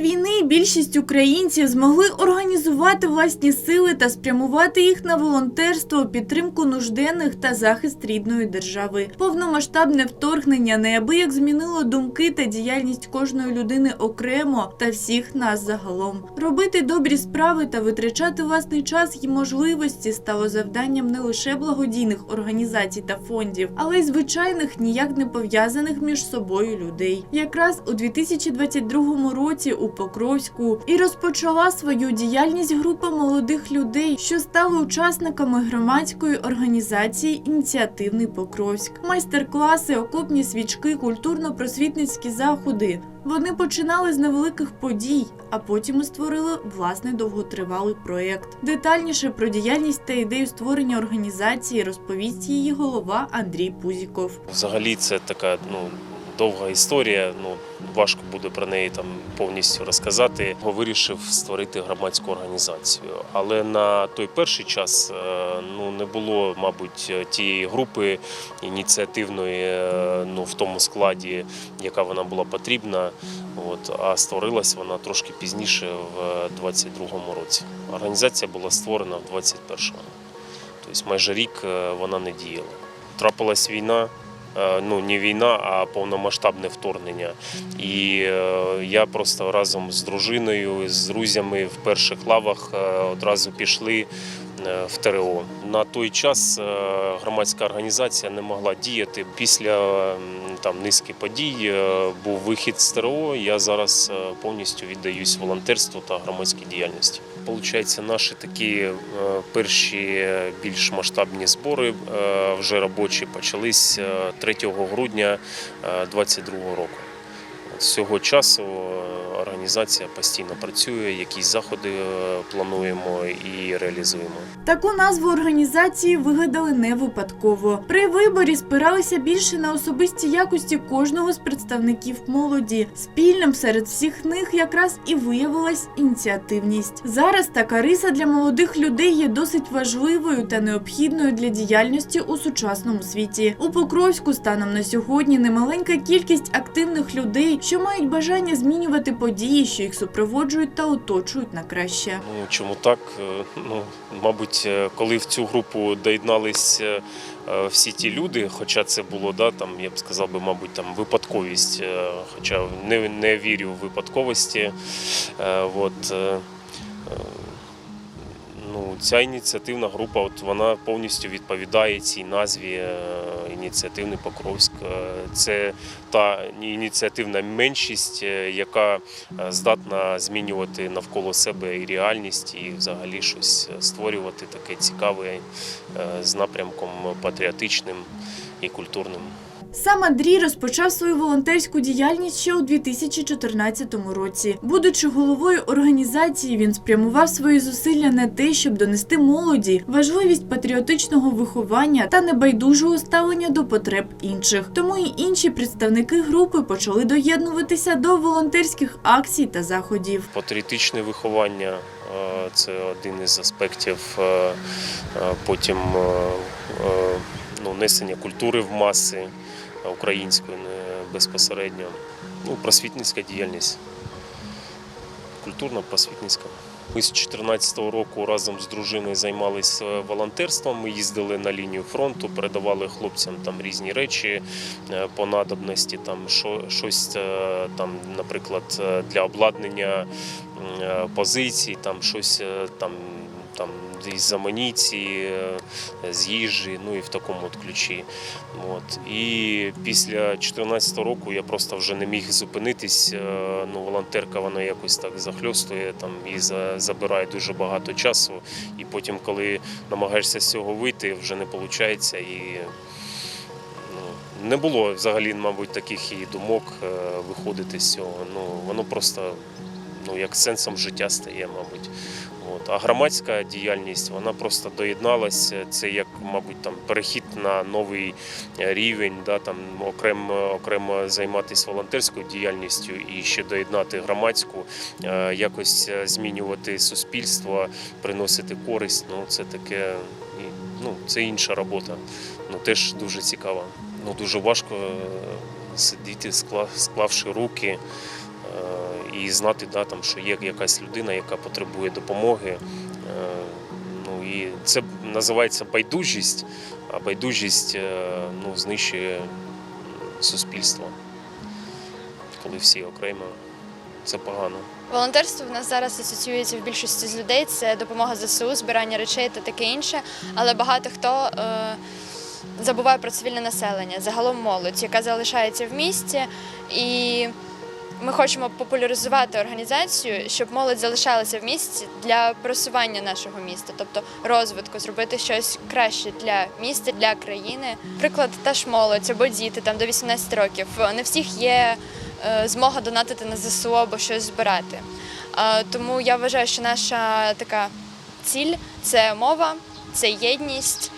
Під час війни більшість українців змогли організувати власні сили та спрямувати їх на волонтерство, підтримку нужденних та захист рідної держави. Повномасштабне вторгнення неабияк змінило думки та діяльність кожної людини окремо та всіх нас загалом. Робити добрі справи та витрачати власний час і можливості стало завданням не лише благодійних організацій та фондів, але й звичайних ніяк не пов'язаних між собою людей. Якраз у 2022 році у Покровську і розпочала свою діяльність група молодих людей, що стали учасниками громадської організації Ініціативний Покровськ. Майстер-класи, окопні свічки, культурно-просвітницькі заходи. Вони починали з невеликих подій, а потім створили власний довготривалий проєкт. Детальніше про діяльність та ідею створення організації розповість її голова Андрій Пузіков. Взагалі це така ну, довга історія. Ну, важко буде про неї там повністю розказати. Вирішив створити громадську організацію. Але на той перший час е, ну, не було, мабуть, тієї групи ініціативної е, ну, в тому складі, яка вона була потрібна. От, а створилась вона трошки пізніше, в 22-му році. Організація була створена в 21-му. Тобто майже рік е, вона не діяла. Трапилась війна, е, ну не війна, а повномасштабне вторгнення. І е, я просто разом з дружиною, з друзями в перших лавах е, одразу пішли е, в ТРО. На той час е, громадська організація не могла діяти. Після там низки подій е, був вихід з ТРО. Я зараз е, повністю віддаюсь волонтерству та громадській діяльності. Получається, наші такі е, перші е, більш масштабні збори е, вже робочі почались е, 3 грудня 2022 року. З цього часу організація постійно працює, якісь заходи е, плануємо і реалізуємо. Таку назву організації вигадали не випадково. При виборі спиралися більше на особисті якості кожного з представників молоді. Спільним серед всіх них якраз і виявилась ініціативність. Зараз така риса для молодих людей є досить важливою та необхідною для діяльності у сучасному світі. У Покровську станом на сьогодні немаленька кількість активних людей, що мають бажання змінювати події, що їх супроводжують та оточують на краще. Ну чому так? Е, Ну, мабуть, е, коли в цю групу доєднались е, всі ті люди, хоча це було, да, там, я б сказав би, мабуть, там випадковість, хоча не, не вірю в випадковості. От, ця ініціативна група, от вона повністю відповідає цій назві е, ініціативний Покровськ. Е, Це та ініціативна меншість, е, яка здатна змінювати навколо себе і реальність, і взагалі щось створювати таке цікаве з напрямком патріотичним і культурним. Сам Андрій розпочав свою волонтерську діяльність ще у 2014 році. Будучи головою організації, він спрямував свої зусилля на те, щоб донести молоді важливість патріотичного виховання та небайдужого ставлення до потреб інших. Тому і інші представники групи почали доєднуватися до волонтерських акцій та заходів. Патріотичне виховання е, це один із аспектів. е, е, Потім ну, несення культури в маси е, української безпосередньо. Ну, просвітницька діяльність. Культурно-просвітницька. Ми з 2014 року разом з дружиною займалися волонтерством. Ми їздили на лінію фронту, передавали хлопцям там різні речі е, по надобності, там що- щось е, там, наприклад, е, для обладнання е, позицій, там щось е, там. Там із амуніції, е, з їжі, ну і в такому от ключі. От. І після 2014 року я просто вже не міг зупинитись. Е, Ну, волонтерка вона якось так захльостує там і забирає дуже багато часу. І потім, коли намагаєшся з цього вийти, вже не виходить. І ну, не було взагалі, мабуть, таких і думок е, виходити з цього. Ну, воно просто ну, як сенсом життя стає, мабуть. От. А громадська діяльність вона просто доєдналася. Це як, мабуть, там перехід на новий рівень, да, там окремо, окремо займатися волонтерською діяльністю і ще доєднати громадську, е, якось е, змінювати суспільство, приносити користь. Ну, це таке, ну, це інша робота. Ну, теж дуже цікава. Ну, дуже важко е, сидіти, скла- склавши руки. І знати, да, там, що є якась людина, яка потребує допомоги. Е, Ну, і це називається байдужість, а байдужість е, ну, знищує суспільство. Коли всі окремо, це погано. Волонтерство в нас зараз асоціюється в більшості з людей. Це допомога ЗСУ, збирання речей та таке інше. Але багато хто е, забуває про цивільне населення, загалом молодь, яка залишається в місті. І ми хочемо популяризувати організацію, щоб молодь залишалася в місті для просування нашого міста, тобто розвитку, зробити щось краще для міста, для країни. Приклад, та ж молодь або діти там до 18 років. Не всіх є е, змога донатити на ЗСУ або щось збирати. Тому я вважаю, що наша така ціль це мова, це єдність.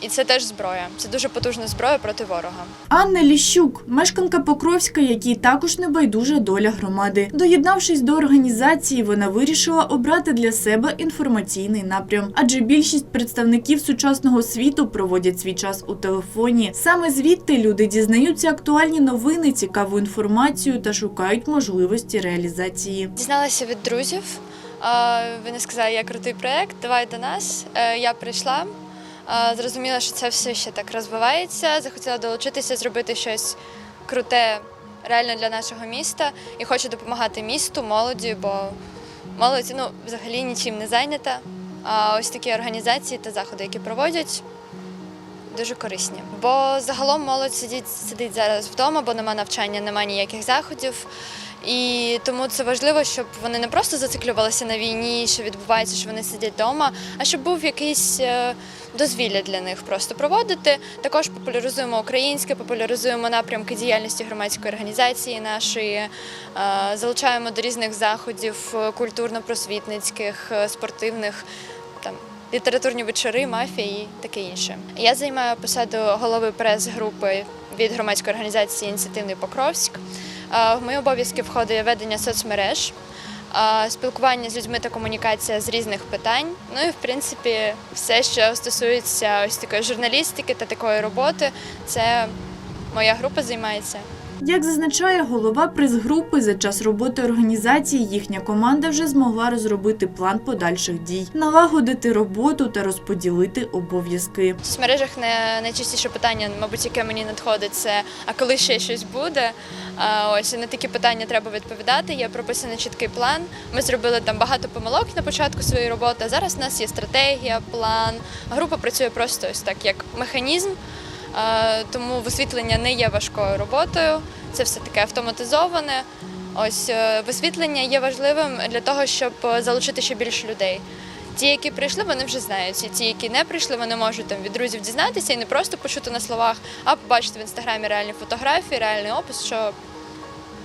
І це теж зброя. Це дуже потужна зброя проти ворога. Анна Ліщук, мешканка Покровська, якій також не байдужа доля громади. Доєднавшись до організації, вона вирішила обрати для себе інформаційний напрям, адже більшість представників сучасного світу проводять свій час у телефоні. Саме звідти люди дізнаються актуальні новини, цікаву інформацію та шукають можливості реалізації. Дізналася від друзів. Вони сказали, є крутий проєкт, давай до нас. Е, Я прийшла, зрозуміла, що це все ще так розвивається. Захотіла долучитися, зробити щось круте реально для нашого міста і хочу допомагати місту, молоді, бо молодь ну, взагалі нічим не зайнята. А ось такі організації та заходи, які проводять. Дуже корисні, бо загалом молодь сидить сидить зараз вдома, бо нема навчання, нема ніяких заходів. І тому це важливо, щоб вони не просто зациклювалися на війні, що відбувається, що вони сидять вдома, а щоб був якийсь е, дозвілля для них просто проводити. Також популяризуємо українське, популяризуємо напрямки діяльності громадської організації нашої, е, залучаємо до різних заходів е, культурно-просвітницьких, спортивних. Там літературні вечори, мафія і таке інше. Я займаю посаду голови прес-групи від громадської організації Ініціативний Покровськ. Е, В мої обов'язки входить ведення соцмереж, е, спілкування з людьми та комунікація з різних питань. Ну і в принципі все, що стосується ось такої журналістики та такої роботи, це моя група займається. Як зазначає голова прес-групи, за час роботи організації їхня команда вже змогла розробити план подальших дій, налагодити роботу та розподілити обов'язки. В соцмережах найчастіше питання, мабуть, яке мені надходить, це а коли ще щось буде. Ось на такі питання треба відповідати. Є прописаний чіткий план. Ми зробили там багато помилок на початку своєї роботи. Зараз у нас є стратегія, план. Група працює просто ось так, як механізм. А, Тому висвітлення не є важкою роботою. Це все таке автоматизоване. Ось е, висвітлення є важливим для того, щоб е, залучити ще більше людей. Ті, які прийшли, вони вже знають. І ті, які не прийшли, вони можуть там від друзів дізнатися і не просто почути на словах, а побачити в інстаграмі реальні фотографії, реальний опис, що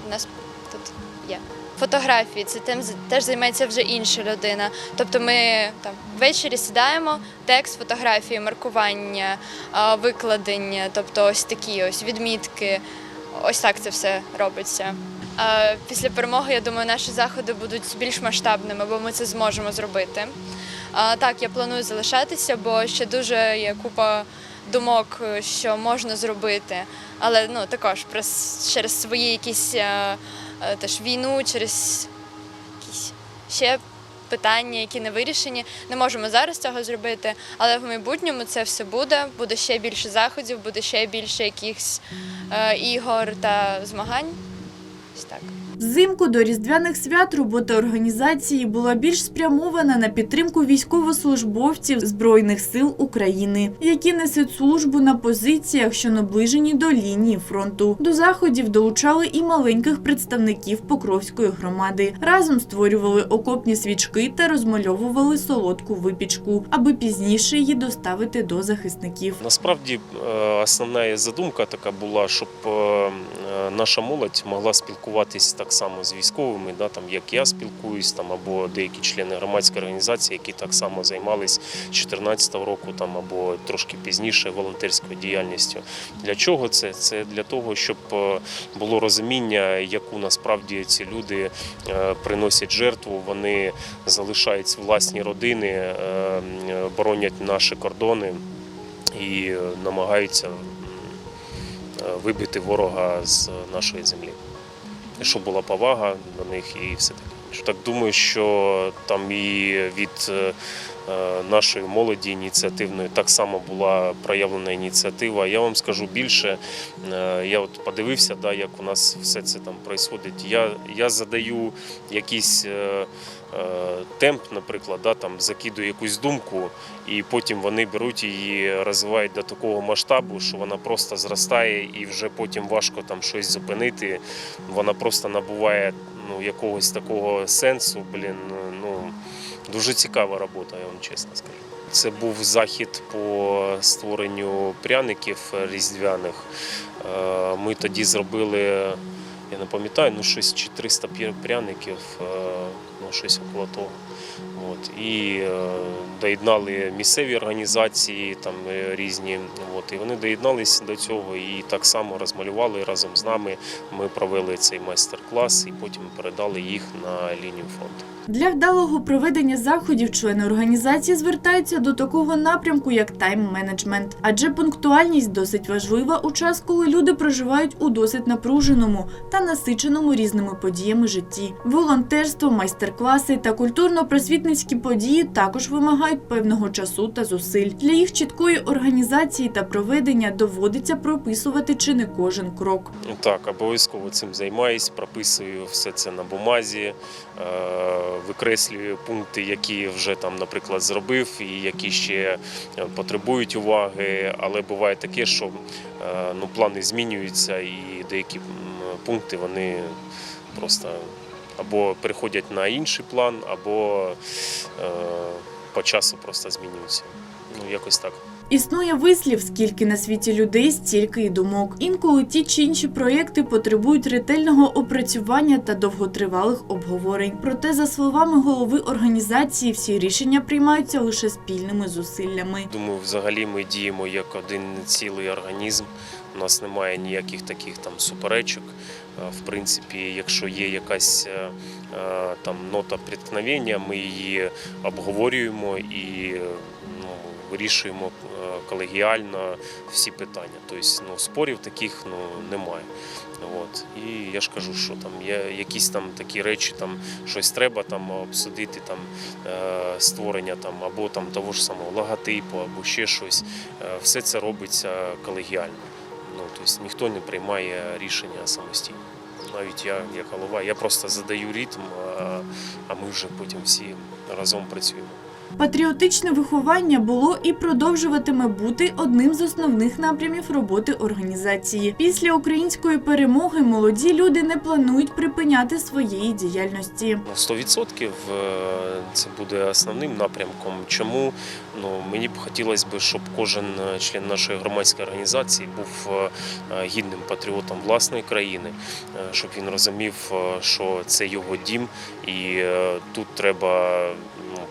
у нас тут є. Фотографії це тим теж займається вже інша людина. Тобто ми там ввечері сідаємо, текст, фотографії, маркування, викладення, тобто ось такі ось відмітки. Ось так це все робиться. Після перемоги, я думаю, наші заходи будуть більш масштабними, бо ми це зможемо зробити. Так, я планую залишатися, бо ще дуже є купа думок, що можна зробити. Але ну також через свої якісь е, теж війну, через якісь ще питання, які не вирішені. Не можемо зараз цього зробити, але в майбутньому це все буде. Буде ще більше заходів, буде ще більше якихось е, ігор та змагань. Ось так. Взимку до різдвяних свят робота організації була більш спрямована на підтримку військовослужбовців Збройних сил України, які несуть службу на позиціях, що наближені до лінії фронту. До заходів долучали і маленьких представників Покровської громади. Разом створювали окопні свічки та розмальовували солодку випічку, аби пізніше її доставити до захисників. Насправді е, основна задумка така була, щоб е, наша молодь могла спілкуватись так само з військовими, да, там, як я спілкуюсь, там, або деякі члени громадської організації, які так само займались 2014 року там, або трошки пізніше волонтерською діяльністю. Для чого це? Це для того, щоб е, було розуміння, яку насправді ці люди е, приносять жертву, вони залишають власні родини, е, боронять наші кордони і намагаються вибити ворога з нашої землі. щоб була повага до них і все таке. Так думаю, що там і від е, нашої молоді ініціативної так само була проявлена ініціатива. Я вам скажу більше. Е, Я от подивився, да, як у нас все це там відбувається. Я, я задаю якийсь е, е, темп, наприклад, да, там, закидую якусь думку, і потім вони беруть її, розвивають до такого масштабу, що вона просто зростає, і вже потім важко там щось зупинити. Вона просто набуває ну, якогось такого сенсу. Блін, ну дуже цікава робота, я вам чесно скажу. Це був захід по створенню пряників різдвяних. Е, Ми тоді зробили, я не пам'ятаю, ну щось чи 300 п'я- пряників, е, ну щось около того. От. І е, доєднали місцеві організації там е, різні. От. І вони доєднались до цього і так само розмалювали разом з нами. Ми провели цей майстер-клас і потім передали їх на лінію фронту. Для вдалого проведення заходів члени організації звертаються до такого напрямку, як тайм-менеджмент, адже пунктуальність досить важлива у час, коли люди проживають у досить напруженому та насиченому різними подіями житті. Волонтерство, майстер-класи та культурно-просвітницькі події також вимагають певного часу та зусиль. Для їх чіткої організації та проведення доводиться прописувати чи не кожен крок. Так, обов'язково цим займаюсь, прописую все це на бумазі, е, викреслюю пункти, які вже там, наприклад, зробив, і які ще е, потребують уваги. Але буває таке, що е, ну, плани змінюються, і деякі пункти вони просто або переходять на інший план, або е, по часу просто змінюються. Ну, якось так. Існує вислів, скільки на світі людей, стільки й думок. Інколи ті чи інші проєкти потребують ретельного опрацювання та довготривалих обговорень. Проте, за словами голови організації, всі рішення приймаються лише спільними зусиллями. Думаю, взагалі ми діємо як один цілий організм. У нас немає ніяких таких там суперечок. Е, В принципі, якщо є якась е, е, там нота преткновення, ми її обговорюємо і ну, вирішуємо колегіально всі питання. Тобто ну, спорів таких ну, немає. От. І я ж кажу, що там є якісь там такі речі, там щось треба там обсудити, там створення там або там того ж самого логотипу, або ще щось. Все це робиться колегіально. Ну, тобто ніхто не приймає рішення самостійно. Навіть я, як голова, я просто задаю ритм, а, ми вже потім всі разом працюємо. Патріотичне виховання було і продовжуватиме бути одним з основних напрямів роботи організації. Після української перемоги молоді люди не планують припиняти своєї діяльності. Ну, 100% е, це буде основним напрямком. Чому? Ну, мені б хотілося б, щоб кожен е, член нашої громадської організації був е, гідним патріотом власної країни, щоб він розумів, що це його дім, і тут треба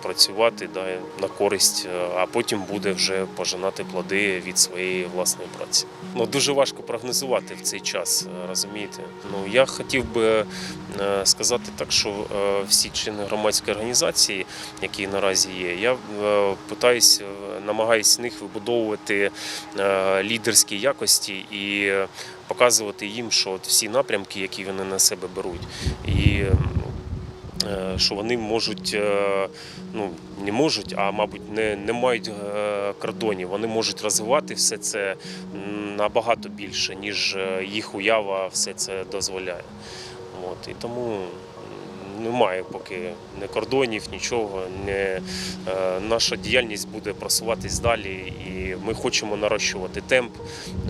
працювати да, на користь, е, а потім буде вже пожинати плоди від своєї власної праці. Ну, дуже важко прогнозувати в цей час, е, розумієте? Ну, я хотів би е, сказати так, що всі члени громадської організації, які наразі є, я питаюсь, намагаюсь в них вибудовувати лідерські якості і показувати їм, що всі напрямки, які вони на себе беруть, і що вони можуть, е, ну не можуть, а мабуть, не, не мають е, кордонів. Вони можуть розвивати все це набагато більше, ніж е, їх уява все це дозволяє. От, і тому немає поки ні кордонів, нічого. Не, е, наша діяльність буде просуватись далі, і ми хочемо нарощувати темп.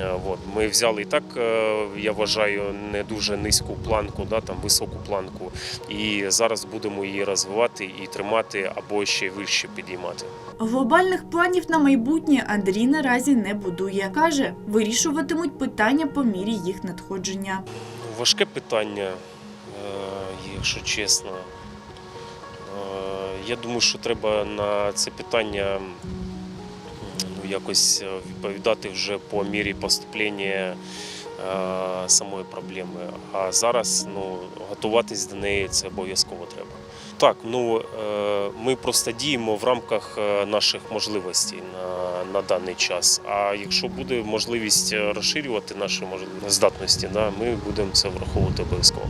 Е, от, ми взяли і так, е, я вважаю, не дуже низьку планку, да, там, високу планку. І зараз будемо її розвивати і тримати або ще вище підіймати. Глобальних планів на майбутнє Андрій наразі не будує. Каже, вирішуватимуть питання по мірі їх надходження. Важке питання, якщо чесно. Е, Я думаю, що треба на це питання ну, якось е, відповідати вже по мірі поступлення е, самої проблеми. А зараз ну, готуватись до неї це обов'язково треба. Так, ну ми просто діємо в рамках наших можливостей на, на даний час. А якщо буде можливість розширювати наші здатності, да, ми будемо це враховувати обов'язково.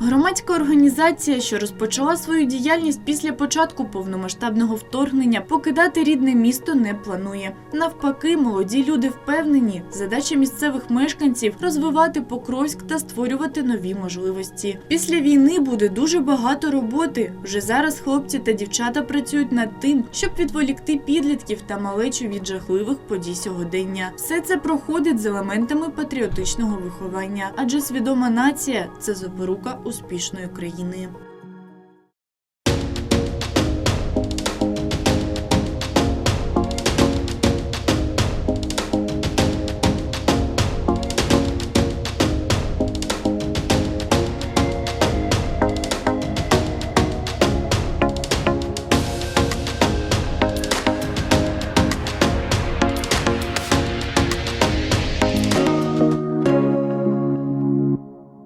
Громадська організація, що розпочала свою діяльність після початку повномасштабного вторгнення, покидати рідне місто не планує. Навпаки, молоді люди впевнені, задача місцевих мешканців розвивати Покровськ та створювати нові можливості. Після війни буде дуже багато роботи. Вже зараз хлопці та дівчата працюють над тим, щоб відволікти підлітків та малечу від жахливих подій сьогодення. Все це проходить з елементами патріотичного виховання, адже свідома нація це запорука успішної країни.